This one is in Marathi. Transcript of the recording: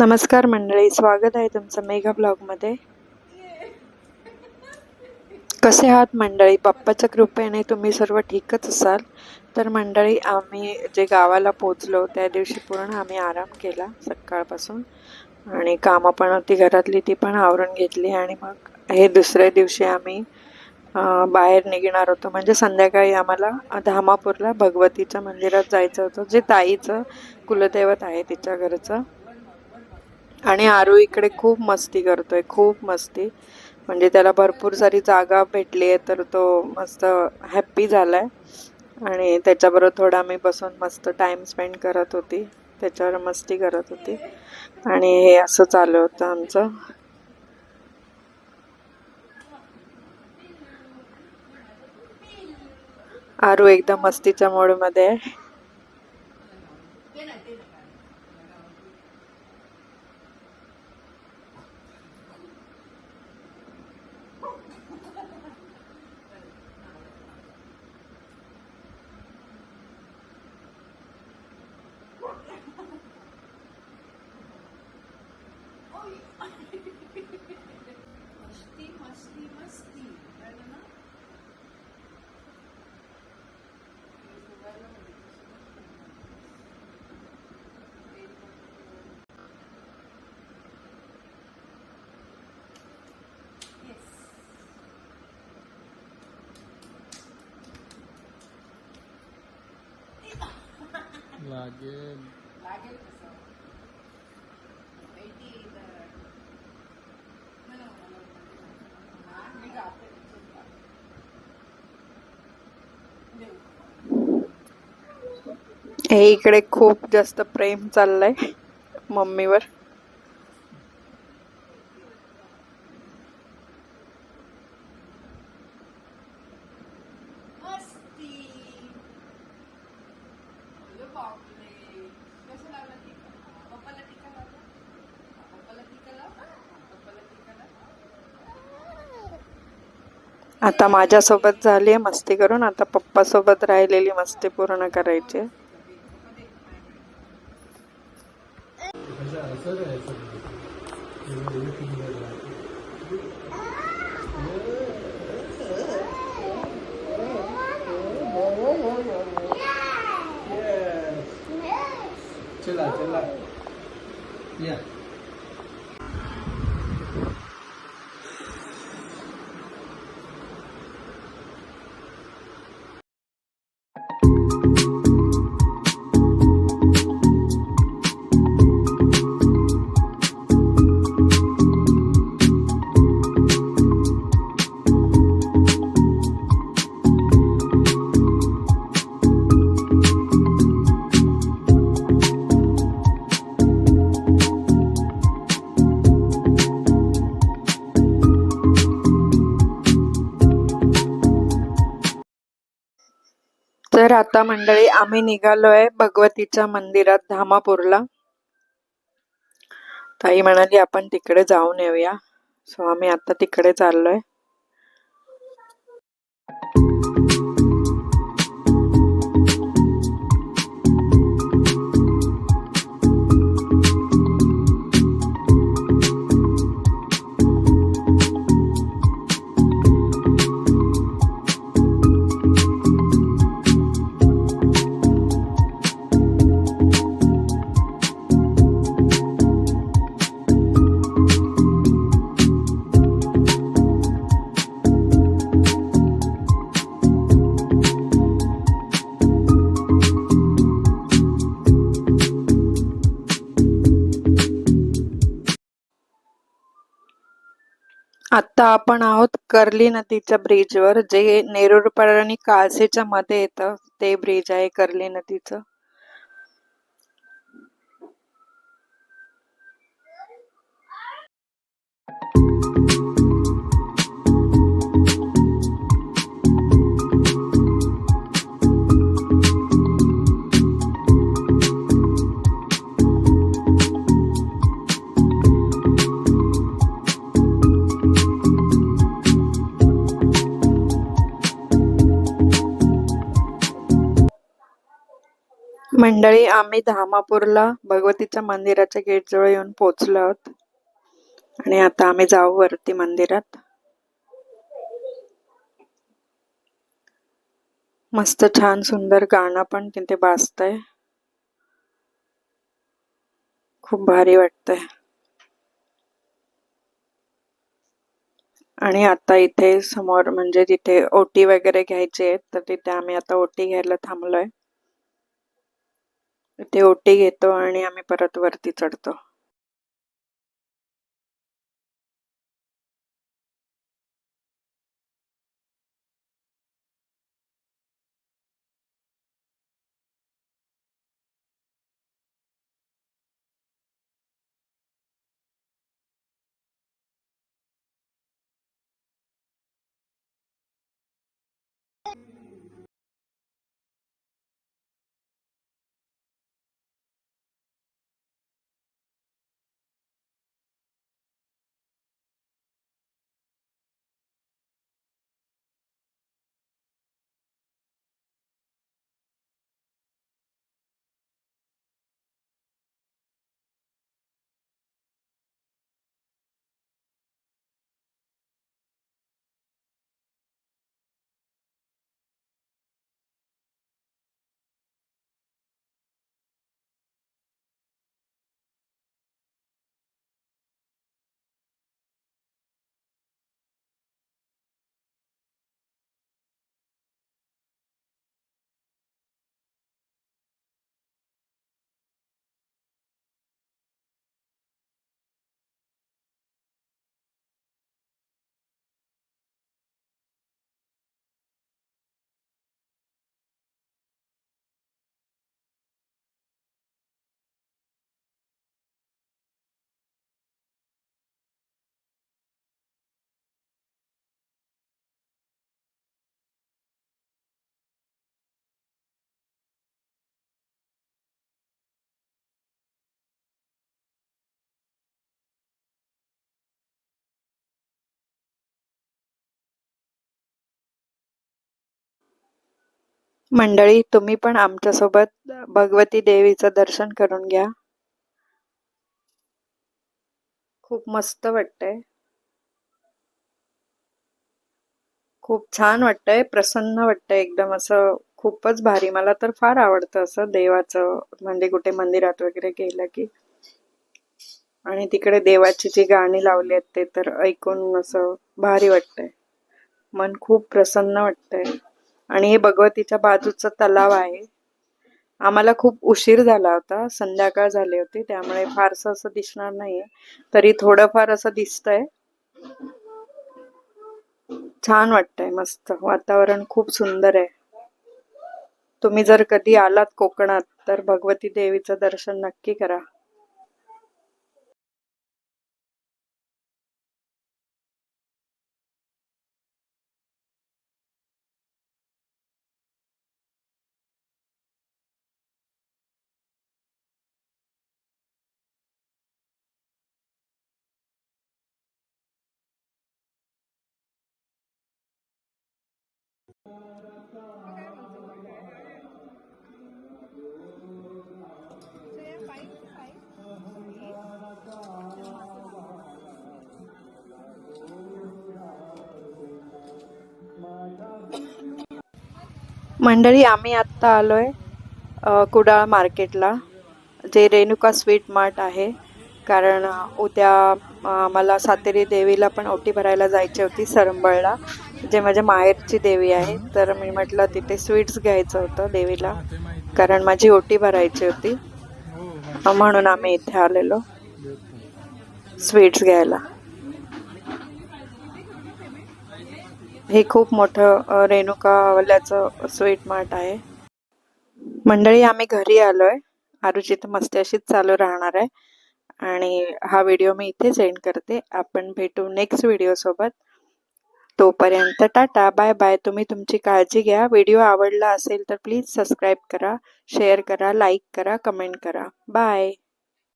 नमस्कार मंडळी स्वागत आहे तुमचं मेघा ब्लॉगमध्ये. कसे आहात मंडळी? बाप्पाच्या कृपेने तुम्ही सर्व ठीकच असाल. तर मंडळी आम्ही जे गावाला पोचलो त्या दिवशी पूर्ण आम्ही आराम केला सकाळपासून. आणि कामं पण होती घरातली ती पण आवरून घेतली. आणि मग हे दुसऱ्या दिवशी आम्ही बाहेर निघणार होतो. म्हणजे संध्याकाळी आम्हाला धामापूरला भगवतीच्या मंदिरात जायचं होतं जे ताईचं कुलदैवत आहे तिच्या घरचं. आणि आरू इकडे खूप मस्ती करतोय खूप मस्ती. म्हणजे त्याला भरपूर सारी जागा भेटली आहे तर तो मस्त हॅप्पी झालाय. आणि त्याच्याबरोबर थोडा मी बसून मस्त टाइम स्पेंड करत होती त्याच्यावर मस्ती करत होती. आणि हे असं चालू होतं आमचं. आरू एकदम मस्तीच्या मोडमध्ये आहे. मस्ती मस्ती मस्ती कळलं ना लागेल लागेल कसं ऐटी तर मला मला मी गाते देऊ हे इकडे खूप जास्त प्रेम चाललंय मम्मीवर. आता माझ्यासोबत झाली आहे मस्ती करून. आता पप्पा सोबत राहिलेली मस्ती पूर्ण करायची. आहे. कसं असं राहायचं एवढं सुंदर राहतं. चला चला या आता मंडळी आम्ही निघालोय भगवतीच्या मंदिरात धामापूरला. ताई म्हणाली आपण तिकडे जाऊन येऊया. सो आम्ही आता तिकडे चाललोय. आता आपण आहोत कर्ली नदीच्या ब्रिजवर जे नेरुरपाड आणि काळसेच्या मध्ये येतं ते ब्रिज आहे कर्ली नदीचं. मंडळी आम्ही धामापूरला भगवतीच्या मंदिराच्या गेटजवळ येऊन पोचलो आहोत. आणि आता आम्ही जाऊ वरती मंदिरात. मस्त छान सुंदर गाणं पण तिथे वाजतंय. खूप भारी वाटतंय. आणि आता इथे समोर म्हणजे तिथे ओटी वगैरे घ्यायची आहेत तर तिथे आम्ही आता ओटी घ्यायला थांबलोय. ते ओटी घेतो आणि आम्ही परत वरती चढतो. मंडळी तुम्ही पण आमच्यासोबत भगवती देवीचं दर्शन करून घ्या. खूप मस्त वाटतंय. खूप छान वाटतंय प्रसन्न वाटतंय एकदम असं खूपच भारी. मला तर फार आवडतं असं देवाचं म्हणजे कुठे मंदिरात वगैरे गेलं की. आणि तिकडे देवाची जी गाणी लावली आहेत ते तर ऐकून असं भारी वाटतंय. मन खूप प्रसन्न वाटतंय. आणि हे भगवतीच्या बाजूचं तलाव आहे. आम्हाला खूप उशीर झाला होता संध्याकाळ झाले होते त्यामुळे फारसं असं दिसणार नाहीये. तरी थोडंफार असं दिसतंय. छान वाटतंय मस्त. वातावरण खूप सुंदर आहे. तुम्ही जर कधी आलात कोकणात तर भगवती देवीचं दर्शन नक्की करा. मंडळी आम्ही आत्ता आलोय आहे कुडाळ मार्केटला जे रेणुका स्वीट मार्ट आहे. कारण उद्या आम्हाला सातेरी देवीला पण ओटी भरायला जायची होती सरंबळला. जे माझ्या माहेरची देवी आहे तर मी म्हटलं तिथे स्वीट्स घ्यायचं होतं देवीला. कारण माझी ओटी भरायची होती. म्हणून आम्ही इथे आलेलो. स्वीट्स घ्यायला. हे खूप मोठं रेणुका रेणुकावाल्याचं स्वीट मार्ट आहे. मंडळी आम्ही घरी आलोय. आरुची तर मस्ती अशीच चालू राहणार आहे. आणि हा व्हिडिओ मी इथे सेंड करते. आपण भेटू नेक्स्ट व्हिडिओ सोबत. तोपर्यंत टाटा बाय बाय. तुम्ही तुमची काळजी घ्या. व्हिडिओ आवडला असेल तर प्लीज सबस्क्राईब करा शेअर करा लाईक करा कमेंट करा. बाय.